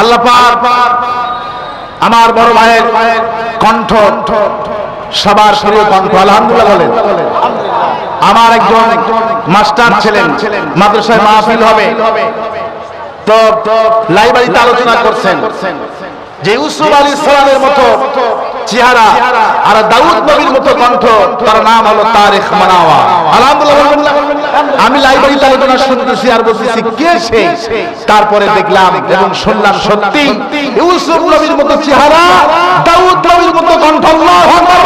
আল্লাহ আমার বড় ভাইয়ের কণ্ঠ সবার প্রিয় কণ্ঠ, আলহামদুলিল্লাহ বলেন। আমার একজন মাস্টার ছিলেন, মাদ্রাসায় মাহফিল হবে। তো লাইব্রেরিতে আলোচনা করছেন। যে ইউসুফ আলী সালামের মতো চেহারা আর দাউদ নবীর মতো কণ্ঠ, তার নাম হলো তারেখ মানাওয়া। আলহামদুলিল্লাহ আমি লাইব্রেরিতে আলোচনা শুনতেছি আর বলতেছি, কে সে? তারপরে দেখলাম এবং শুনলাম সত্যি, ইউসুফ নবীর মতো চেহারা, দাউদ নবীর মতো কণ্ঠ, আল্লাহু আকবার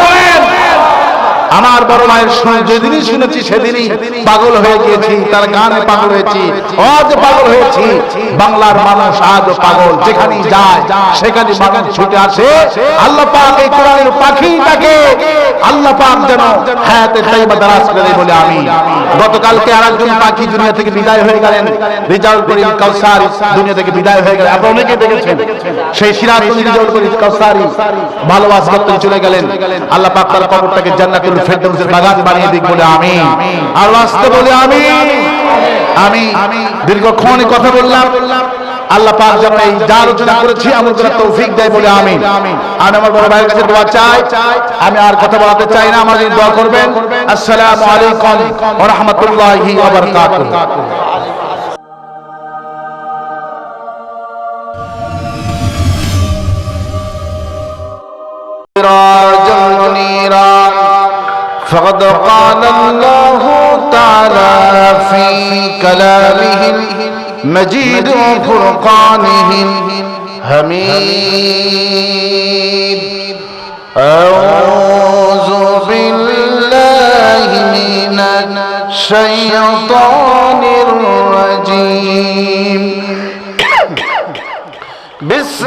আমার বড় মায়ের যেদিনই শুনেছি, সেদিনই পাগল হয়ে গিয়েছি, তার গানে পাগল হয়েছি, আজ পাগল হয়েছি। বাংলার মানুষ আজ পাগল, যেখানেই যায় সেখানে মানুষ ছুটে আসে। আল্লাহ পাক এই কোরআনের পাখিটাকে, আল্লাহ পাক যেন হায়াতে তাইবা দারাজ করে বলে আমি। গতকালকে আরেকজন পাখি দুনিয়া থেকে বিদায় হয়ে গেলেন। রিজাউল করিম কাউসার দুনিয়া থেকে বিদায় হয়ে গেলেন। আপনারা অনেকে দেখেছেন, সেই সিরাজ রিজাউল করিম কাউসারি ভালোবাসা চলে গেলেন। আল্লাহ পাক তার কবরটাকে জান্নাতুল ফেরদাউসের বাগান বানিয়ে দিক বলে আমি আর আসতে বলে আমি আমি দীর্ঘক্ষণ কথা বললাম। আল্লাহ পাক যেন এই যা আলোচনা করেছি তৌফিক দেয় বলে আমি আমি আমার বড় ভাইয়ের কাছে দোয়া চাই। আমি আর কথা বলাতে চাই না, আমার দোয়া করবেন। আসসালামু আলাইকুম ওয়া রাহমাতুল্লাহি ওয়া বারাকাতুহু। فقد قال الله تعالى في كلامه المجيد وفرقانه الحميد أعوذ بالله من الشيطان الرجيم. بسم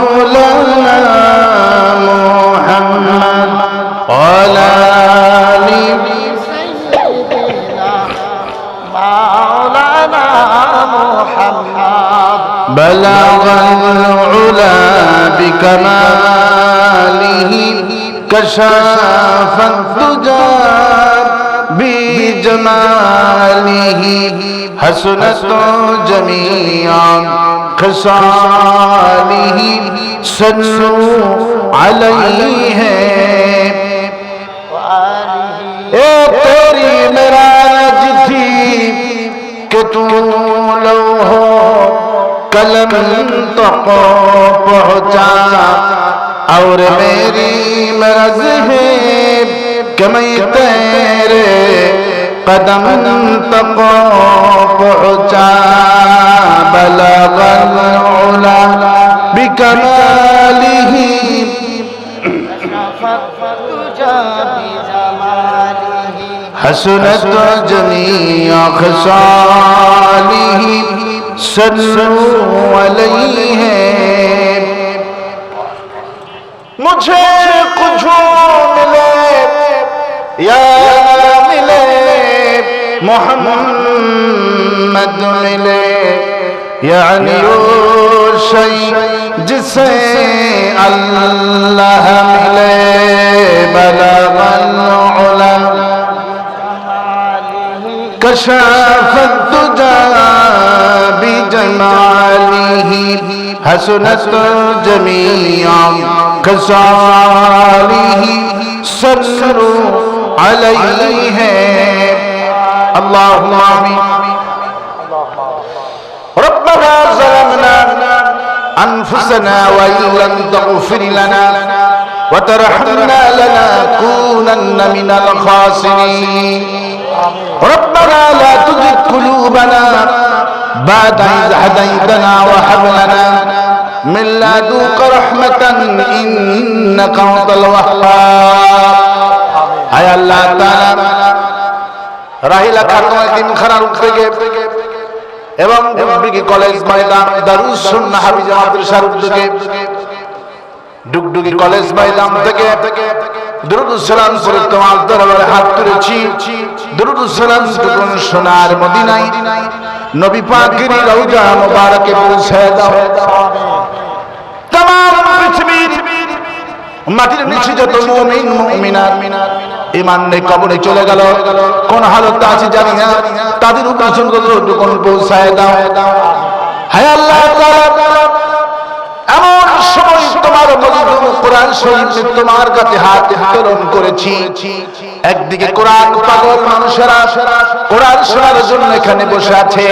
بلغ العلا بكماله كشاف الدجى بجماله حسنت جميعا خصاله صلوا عليه. कलम तो पहुंचा और मेरी मरज है कमई तेरे कदम तक पहुंचा बलगला बिकमाली हसनत जमी अखसाली صلو علیہ مجھے کچھ ملے. یا ملے. محمد ملے. یعنی وہ شی جسے اللہ ملے. بلغ العلا کشف حسنت جميعا كصاله صلوا عليه اللهم آمين ربنا ظلمنا أنفسنا وإن لم تغفر لنا وترحمنا لنكونن من الخاسرين ربنا لا تزغ قلوبنا بعد إذ هديتنا وهب لنا من لدنك رحمة إنك أنت الوهاب হায় আল্লাহ তাআলা রাহিলা খাতুন এতিমখানার উদ্যোগে এবং ডুগডুগি কলেজ ময়দান দারুস সুন্নাহ হাফিজা মাদ্রাসার উদ্যোগে ডুগডুগি কলেজ ময়দান থেকে দুরুদ সালাম করে তোমার দরবারে হাত তুলেছি দুরুদ সালাম টুকুন সোনার মদিনায় নবী পাকের রওজা মুবারকে পৌঁছে দাও तमाम পৃথিবীর মাটির নিচে যত মুমিন মুমিনাত ইমান নেই কবরে চলে গেল কোন হালতে আছে জানি না তাদের উপাসন টুকুন পৌঁছায় দাও হায় আল্লাহ তাআলা এমন সময় তোমার মজলুম কোরআন শরীফ তোমার কাছে হাত উত্তোলন করেছি। একদিকে কোরআন পাগল মানুষেরা কোরআন শোনার জন্য এখানে বসে আছে,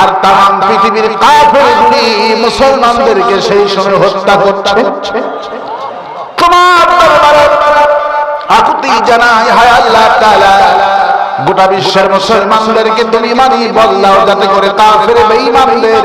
আর তাম পৃথিবীর কাফেরগুলি মুসলমানদেরকে সেই সময় হত্যা দরবারে আকুতি জানাই, হায় আল্লাহ তাআলা, গোটা বিশ্বের মুসলমানদেরকে তুমি মানি বললাও, যাতে করে কাফের বেঈমানদের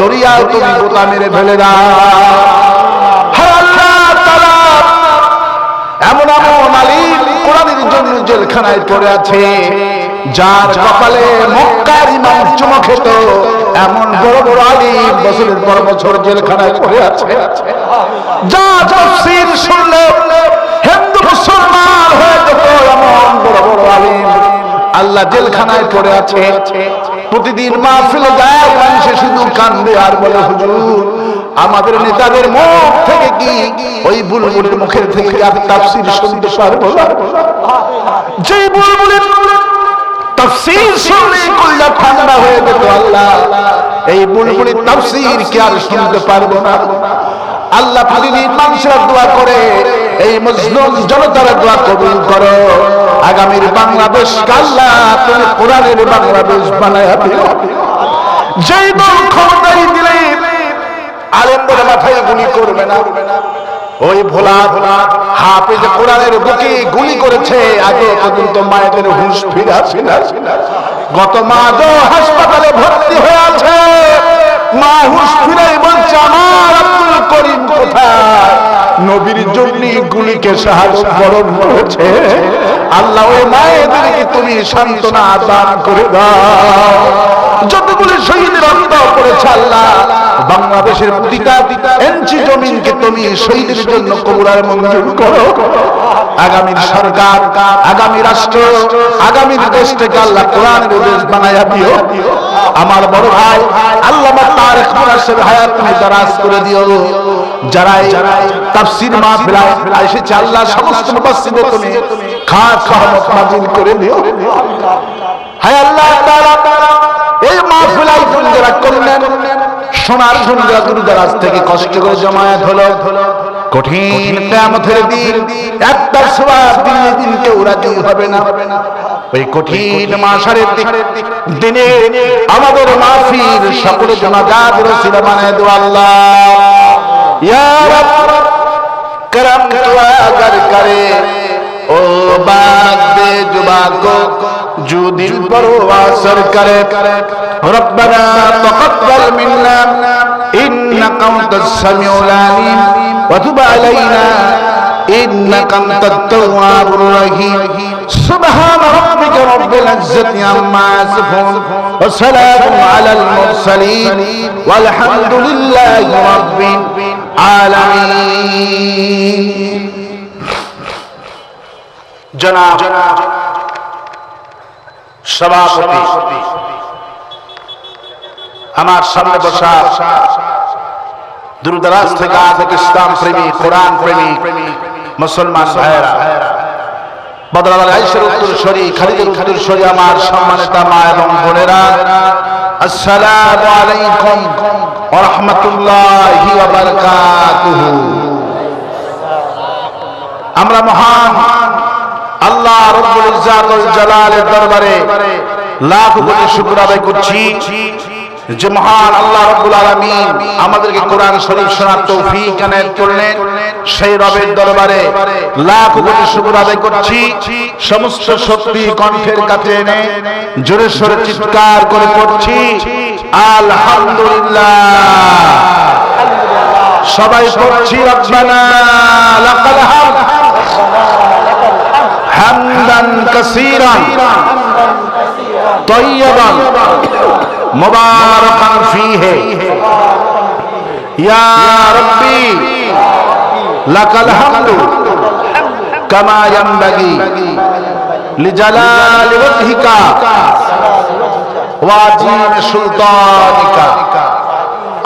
দরিয়ায় তুমি গোতা মেরে ফেলে দাও। এমন এমন মালিক কোরআনের জন্য জেলখানায় পড়ে আছে। যার কপালে মক্কার ইমাম চুমো খেত এমন বড় বড় আলিম বছরের পর বছর জেলখানায় পড়ে আছে। যা তফসির শুনলে হিন্দু মুসলমান হয়ে যেত এমন বড় বড় আলিম। আল্লাহ জেলখানায় পড়ে আছে। প্রতিদিন মাহফিলে যায় মানুষে শুধু কান্দে আর বলে, হুজুর, আমাদের নেতাদের মুখ থেকে কি ওই বুলবুলের মুখের থেকে আর তাফসীর শুনতে পারব না? যে বুলবুলের তাফসীর শুনলে কল্লা ঠান্ডা হয়ে যেত আল্লাহ। এই বুলবুলের তাফসীর কি আর শুনতে পারব না? আল্লাহ প্রতিদিন মানুষের দোয়া করে, এই মজলুম জনতার দোয়া কবুল করো। আগামীর বাংলাদেশ আল্লাহ তুমি কোরআনের বাংলাদেশ বানায় দল ক্ষমতায় দিলে মাথায় গুলি করবে না। ওই ভোলা ভোলা হাফেজ কোরআনের বুকে গুলি করেছে, আগে পর্যন্ত মায়েদের হুঁশ ফিরা ফিরা গত মা হাসপাতালে ভর্তি হয়ে আছে। মা হুঁশ ফিরে বলছে, আমার করিম কোথায়? নবীর জন্য গুলিকে সাহায্য বরণ করেছে। আল্লাহ ওই মায়েদেরকে তুমি সান্ত্বনা দান করে দাও। যতগুলি শহীদের রক্ত করেছে আল্লাহ বাংলাদেশের এনচি জমিনকে তুমি শহীদের জন্য কবুরার মঞ্জুর করো। আগামীর সরকার, আগামী রাষ্ট্র আগামীর দেশটাকে আল্লাহ কোরআনের দেশ বানাইয়া দিও। আমার বড় ভাই আল্লাহ হায়াত তুমি দারাজ করে দিও। যারা তাফসীর মাহফিলায় এসেছে, আল্লাহ সমস্ত তুমি করে দিও হায় আল্লাহ তাআলা, এই মাহফিলাই তুমি যারা করলেন সোনার সন্ধ্যা দূর থেকে কষ্ট করে জমায়েত হলো। কঠিন কেয়ামতের দিন একটা সওয়াব দিনে দিন কেউ রাজি হবে না। ওই কঠিন মাসারের দিনে আমাদের মাহফিল সকলে জমাদার রসিল বানায় দো আল্লাহ। ইয়া ও বাদ اللہ کو جو دل پر ہوا اثر کرے ربنا تقبل منا انك انت السميع العليم وتب علينا انك انت التواب الرحيم سبحان ربك رب العزة عما يصفون وسلام على المرسلين والحمد لله رب العالمين جناب, جناب সভাপতি। আমার সামনে বসা দূরদরাজ থেকে আধেক ইসলাম প্রেমী, কোরআন প্রেমী মুসলমান ভাইয়েরা। আমরা মহান আল্লাহ রব্বুল ইজ্জাত ওয়াল জালালের দরবারে লাখ কোটি শুকর আদায় করছি যে মহান আল্লাহ রব্বুল আলামিন আমাদেরকে কোরআন শরীফ শোনার তৌফিক এনায়েত করলেন। সেই রবের দরবারে লাখ কোটি শুকর আদায় করছি। সমস্ত শক্তি কণ্ঠের কাছে এনে জোরে সোরে চিৎকার করে পড়ছি। আলহামদুলিল্লাহ। সবাই পড়ছি, রব্বানা লাকাল হামদ। হামদান কাসীরান, তৈয়বান, মুবারাকান ফীহি। ইয়া রাব্বি, লাকাল হামদু কামা ইয়ানবাগি লিজালালি ওয়াজহিকা ওয়া আজিম সুলতানিকা।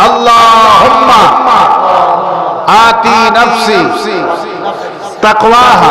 আল্লাহুম্মা আতি নফসি তাকওয়াহা।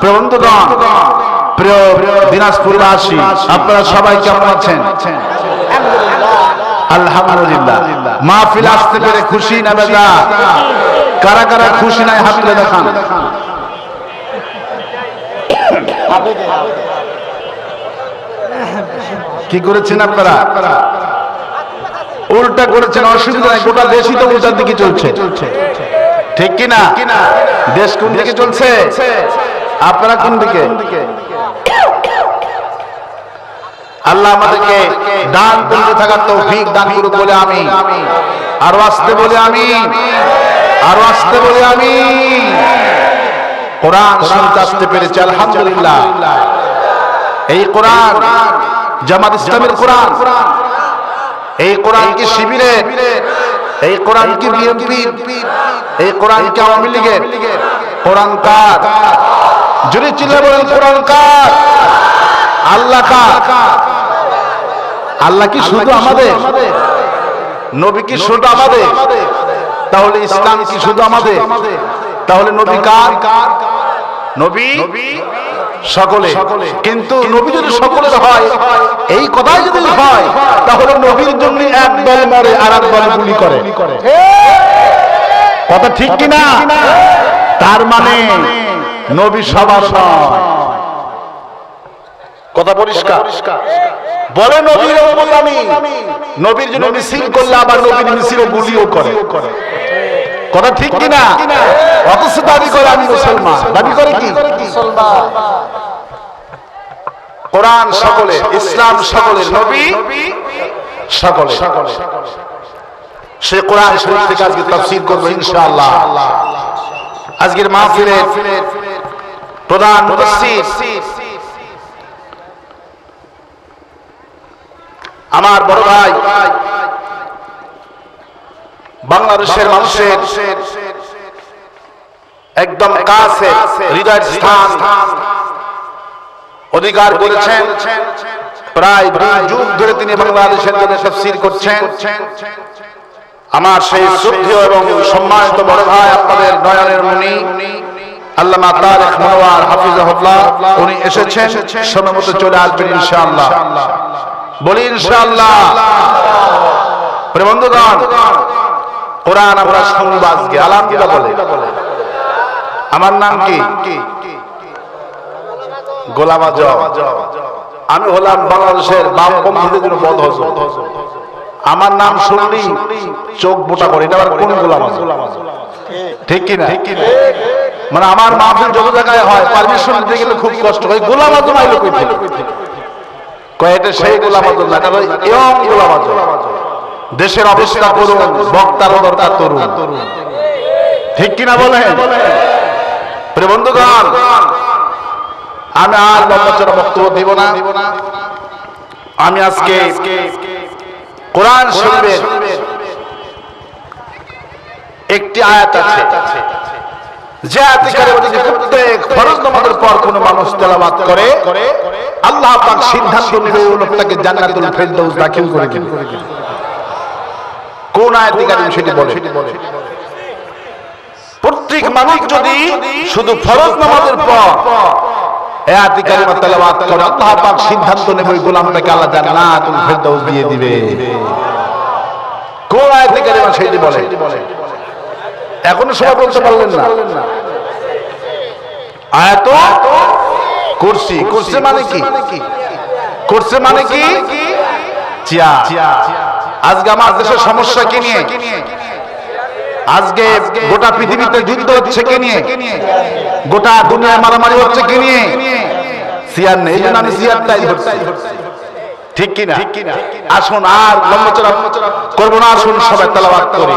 প্রিয় বন্ধুগণ প্রিয় দিনাজপুরবাসী, আপনারা সবাই কেমন আছেন? আলহামদুলিল্লাহ। মাহফিল আসতে পেরে খুশি না কারা কারা খুশি নাই দেখান। কি করেছেন আপনারা? উল্টা করেছেন, অসুবিধা নাই, গোটা দেশই তো উল্টার দিকে চলছে। ঠিক কি না দেশ কোন দিকে চলছে? আপনারা কোন দিকে? আল্লাহ আমাদেরকে দান করতে থাকার তৌফিক দান করুক বলে আমি আরও আসতে বলে আমি আরও আসতে বলে আমি কোরআন শুনতে আসতে পেরেছি আলহামদুলিল্লাহ। এই কোরআন জামাত ইসলামের কোরআন। এই কোরআন কি শিবিরে? এই কোরআন কি বিএনপি এই কোরআন কি আওয়ামী লীগের? কোরআন কার? জোরে চিল্লে বলেন কোরআন কার? আল্লাহ কার? আল্লাহ কি শুধু আমাদের? নবী কি শুধু আমাদের? তাহলে ইসলাম কি শুধু আমাদের? তাহলে নবী কার? নবী সকলে। কিন্তু নবী যদি সকলের হয় এই কথাই যদি হয় তাহলে নবীর জন্য এক দল মরে আর এক দল গুলি করে। কথা ঠিক কিনা? তার মানে নবী সবার কথা পরিষ্কার? বলে নবীর আমি। নবীর জন্য মিছিল করলে আবার নবীর মিছিল গুলিও করে। কথা ঠিক কিনা? অথচ দাবি করে আমি মুসলমান। দাবি করে কি? কোরআন সকলে ইসলাম সকলে নবী সকলে। সে কোরআন শরীফ থেকে আজকে তাফসীর করব ইনশাআল্লাহ। আজকের মাহফিলের প্রধান আমার বড় ভাই বাংলাদেশের মানুষের একদম কাছে হৃদয়ের স্থান। অধিকার করেছেন। প্রায় দুই যুগ ধরে তিনি বাংলাদেশের জন্য তফসির করছেন। আমার সেই শ্রদ্ধেয় এবং সম্মানিত বড় ভাই আপনাদের নয়নের মণি। আল্লামা তারেক হাফিজাহুল্লাহ, উনি এসেছেন, সময় মতো চলে আসবেন ইনশাআল্লাহ। বলি ইনশাআল্লাহ। বন্ধুগণ, কোরআন আমরা আলহামদুলিল্লাহ বলে। আমার নাম কি? গোলাম আমি হলাম বাংলাদেশের বামপন্থীদের জন্য আমার নাম শুনলি চোখ বোটা করে। এটা আবার কোন গোলাম আজম? ঠিক কিনা? মানে আমার মাহফিল যত জায়গায় হয় পারমিশন দিতে গেলে খুব কষ্ট হয়। গোলাম আজম আইলো কই থেকে? কয়েকটা সেই গোলাম আজম না এটা ইয়ং গোলাম আজম দেশের অবস্থা করুন বক্তারও দরকার তরুণ। ঠিক কিনা বলেন? বন্ধুগণ, আমি আর লম্বা চড়া বক্তব্য দিব না। আমি আজকে কোরআন শরীফের একটি আয়াত আছে। যে আয়াতে যদি প্রত্যেক ফরজ নামাজের পর কোন মানুষ তেলাওয়াত করে আল্লাহ পাক সিদ্ধান্ত নেবে ওই লোকটাকে জান্নাতুল ফেরদৌস দাখিল করে দিবে কোন আয়াতে সেটি বলে? প্রত্যেক মানুষ যদি শুধু ফরজ নামাজের পর আয়াতে কারিমা তেলাওয়াত করে আল্লাহ পাক সিদ্ধান্ত নেবে ওই গোলামটাকে আল্লাহ জান্নাতুল দিয়ে দিবে। কোন আয়াতে কারিমা সেটি বলে। এখনও সবাই বলতে পারলেন না। আয়াত কুরসি। কুরসি মানে কি? কুরসি মানে কি? আজকে আমার দেশের সমস্যা কি নিয়ে? আজকে গোটা পৃথিবীতে যুদ্ধ হচ্ছে কি নিয়ে? গোটা দুনিয়ায় মারামারি হচ্ছে কি নিয়ে? চেয়ার নেই। এই জন্য আমি চেয়ারটাই ধরছি। ঠিক কিনা? আসুন, আর করব না, আসুন সবাই তালাবাদ করি।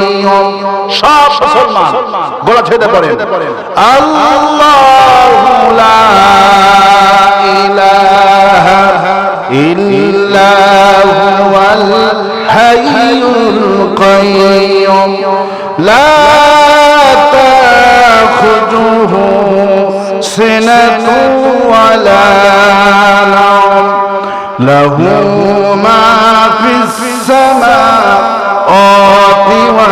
মুসলমান। গলা ছেদে পড়েন। আল্লাহু লা ইলাহা ইল্লা হুয়াল হাইয়ুল কাইয়ুম লা তাখুযুহু সিনাতু ওয়ালা নাওম। লাহু মা ফিস সামাওয়াতি ওয়া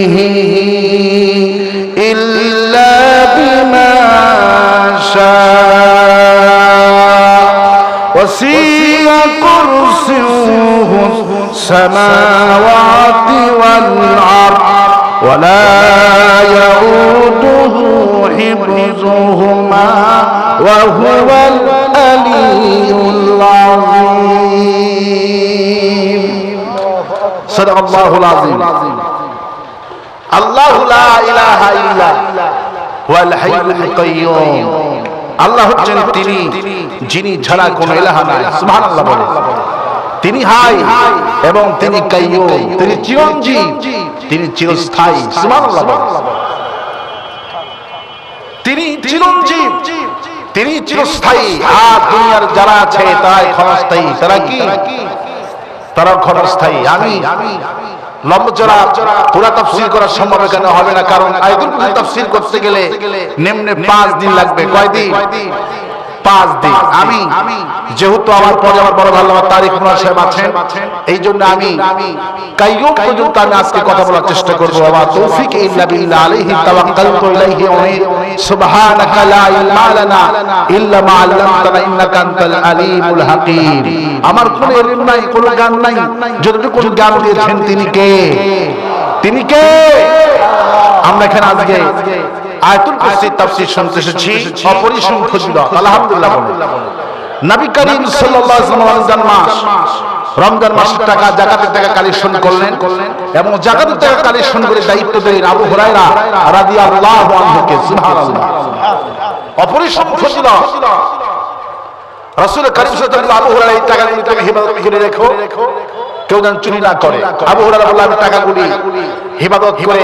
كرسيه السماوات والأرض ولا يؤوده حفظهما وهو العلي العظيم صدق الله العظيم الله لا إله إلا هو الحي القيوم আল্লাহ হচ্ছেন তিনি যিনি ছাড়া কোনো ইলাহা নাই সুবহানাল্লাহ বলে তিনি হাই এবং তিনি কাইয়ুম, তিনি চিরঞ্জীব, তিনি চিরস্থায়ী, সুবহানাল্লাহ। তিনি চিরঞ্জীব, তিনি চিরস্থায়ী। আর দুনিয়ার যারা আছে, তারাই ক্ষণস্থায়ী। তারা কি? তারা ক্ষণস্থায়ী। আমি লম্বচড়া, পুরা তাফসীর করা সম্ভব এখানে হবে না, কারণ আয়াতুল কুরসি তাফসীর করতে গেলে নিম্নে পাঁচ দিন লাগবে। কয়দিন? পাঁচ দিন। আমি যেহেতু আমার পরে আমার বড় ভালো তারিখ সাহেব আছেন এই জন্য আমি কাইয়ুম পর্যন্ত আমি আজকে কথা বলার চেষ্টা করব। বাবা তৌফিক ইল্লা বিল্লাহ আলাইহি তাওয়াক্কালতু ইলাইহি উনীব সুবহানাকা লা ইলমা লানা ইল্লা মা আল্লামতানা ইন্নাকা আনতাল আলিমুল হাকীম। আমার কোনো ইলম নাই কোনো জ্ঞান নাই। যতটুকু জ্ঞান দিয়েছেন তিনি কে? তিনি কে? আমরা এখানে আজকে আয়াতুল কুরসি তাফসীর শুনতে এসেছি অপরিসীম ফজিলত আলহামদুলিল্লাহ বলে নবী করিম সাল্লাল্লাহু আলাইহি ওয়াসাল্লাম রমজান মাস, রমজান মাসের টাকা জাকাতের টাকা কালেকশন করলেন এবং জাকাতের টাকা কালেকশন করে দায়িত্ব দিলেন আবু হুরায়রা রাদিয়াল্লাহু আনহুকে, সুবহানাল্লাহ। অপরিসীম ফজিলত রাসূল করিম সাল্লাল্লাহু আবু হুরায়রা এই টাকাগুলি তুমি হিফাজত করে রেখো। কেউ যেন চুরি না করে। আবু হুরায়রা বলল, আমি টাকাগুলি হিফাজত করে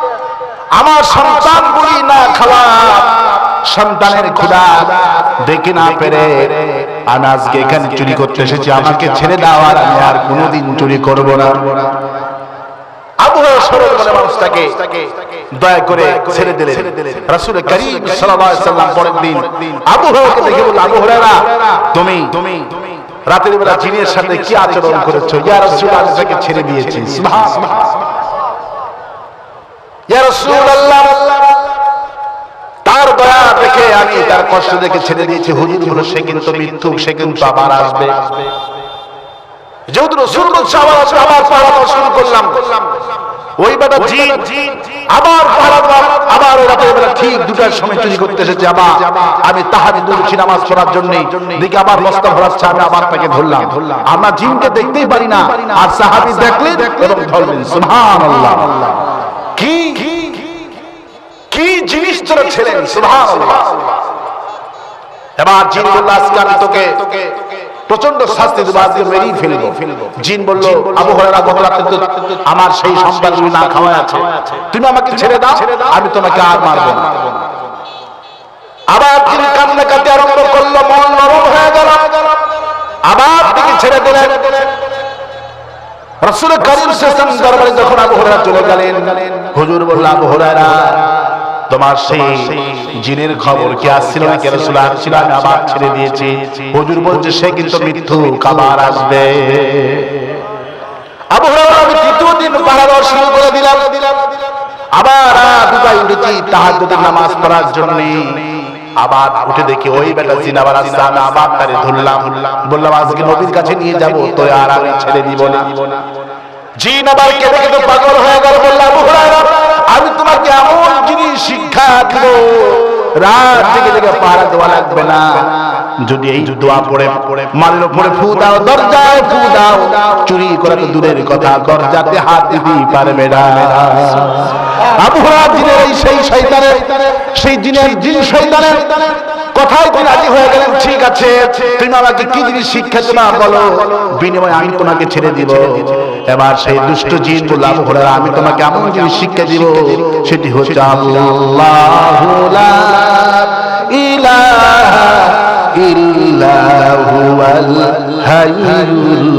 আমার সন্তান বলি না খাওয়া সন্তানের ক্ষুধা দেখে না পেরে আমি আজকে এখানে চুরি করতে এসেছি, আমাকে ছেড়ে দাও আর আমি আর কোনোদিন চুরি করব না। আবহাওয়া মানুষটাকে দয়া করে ছেড়ে সাল্লাম পরের দিন তুমি তুমি রাতের বেলা জিনের সাথে কি আচরণ করেছ? ইয়া ছেড়ে দিয়েছি। তার দয়া দেখে আমি তার কষ্ট দেখে ছেড়ে দিয়েছি। হুজুর সে কিন্তু মৃত্যু, সে কিন্তু আবার আসবে। যেহেতু রসুল আবার শুরু করলাম। ওই বেটা জি আবার আবার ঠিক দুটার সময় চুরি করতে এসেছে আবার। আমি তাহারি দুরুচি নামাজ পড়ার জন্য দিকে আবার বস্তা ভরাচ্ছে, আমি আবার তাকে ধরলাম। আমরা জিনকে দেখতেই পারি না, আর সাহাবি দেখলেন এবং ধরলেন। কি কি জিনিস ছিলেন এবার জিন বলল, আজকে তোকে প্রচণ্ড শাস্তি দেবো, আজকে মেরেই ফেলব। জিন বলল, আবু হরারা গহরাতে তো আমার সেই সন্তানগুলি না খাওয়া আছে। তুমি আমাকে ছেড়ে দাও, আমি তোমাকে আর মারবো না। আবার তিনি কান্নাকাটি আরম্ভ করল, মন নরম হয়ে গেল। আবার তিনি ছেড়ে দিলেন। রসুল করিম সেসন দরবারে যখন আবু হুরায়রা চলে গেলেন, হুজুর বলল, আবু তোমার সেই জিনের খবর কি আসছিল না কেন রাসূল আসছিল আমি আবার ছেড়ে দিয়েছি। হুজুর বলছে, সে কিন্তু মৃত্যু কাবার আসবে। কাছে নিয়ে যাব, তো আর আমি ছেড়ে দিব না। জিন আবার পাগল হয়ে গেল বললাম আমি তোমাকে এমন জিনিস শিক্ষা দিব, রাত থেকে থেকে পাহারা দেওয়া লাগবে না। যদি এই দোয়া পড়ে পড়ে মালের উপরে ফু দাও, দরজায় ফু দাও, চুরি করা তো দূরের কথা, দরজাতে হাত দিতে পারবে না। আবু হুরায়রা জিনের এই সেই শয়তানের, সেই জিনের জিন শয়তানের তিনি রাজি হয়ে গেলেন? ঠিক আছে। তুমি আমাকে কি জিনিস শিক্ষা বলো? বিনিময়ে আমি তোমাকে ছেড়ে দিব। এবার সেই দুষ্ট জিন আমি তোমাকে এমন জিনিস শিক্ষা দিব, সেটি হচ্ছে আল্লাহু লা ইলাহা ইল্লা হুয়াল হাইয়ুল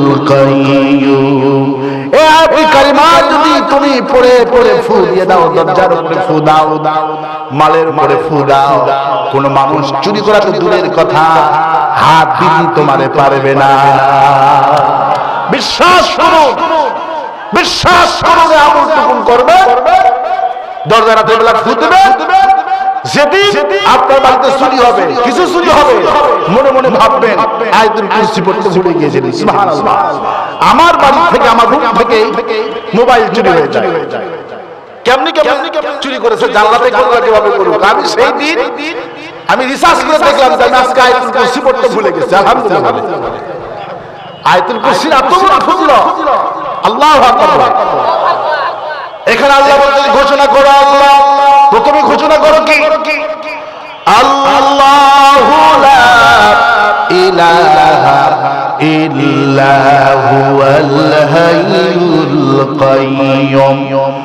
তুমি পড়ে পড়ে ফু দিয়ে দাও, দরজার উপরে ফু দাও, মালের উপরে ফু দাও। কোন মানুষ চুরি করা তো দূরের কথা, হাত দিদি তোমারে পারবে না। বিশ্বাস করো বিশ্বাস করো আমল করবে। দরজার হাতে বেলা ফু দেবে যেদিন আপনার বাড়িতে চুরি হবে কিছু চুরি হবে মনে মনে ভাববেন আয়তুল কুরসি পড়তে ভুলে গিয়েছিলেন সুবহানাল্লাহ। আমার বাড়ি থেকে আমার রুম থেকে মোবাইল চুরি হয়ে যায়। কেমনি কেমনি চুরি করেছে জানলাতে করল কীভাবে করুক। আমি সেই দিন আমি রিসার্চ করে দেখলাম যে আমি আজকে আয়তুল কুরসি পড়তে ভুলে গেছি আলহামদুলিল্লাহ। আয়তুল কুরসির এত বড় ফজিলত আল্লাহু আকবার। এখানে আল্লাহ ঘোষণা করো আল্লাহ। প্রথমে ঘোষণা করো কি? আল্লাহ ইলাহা ইল্লা হুয়াল হাইয়ুল কাইয়্যুম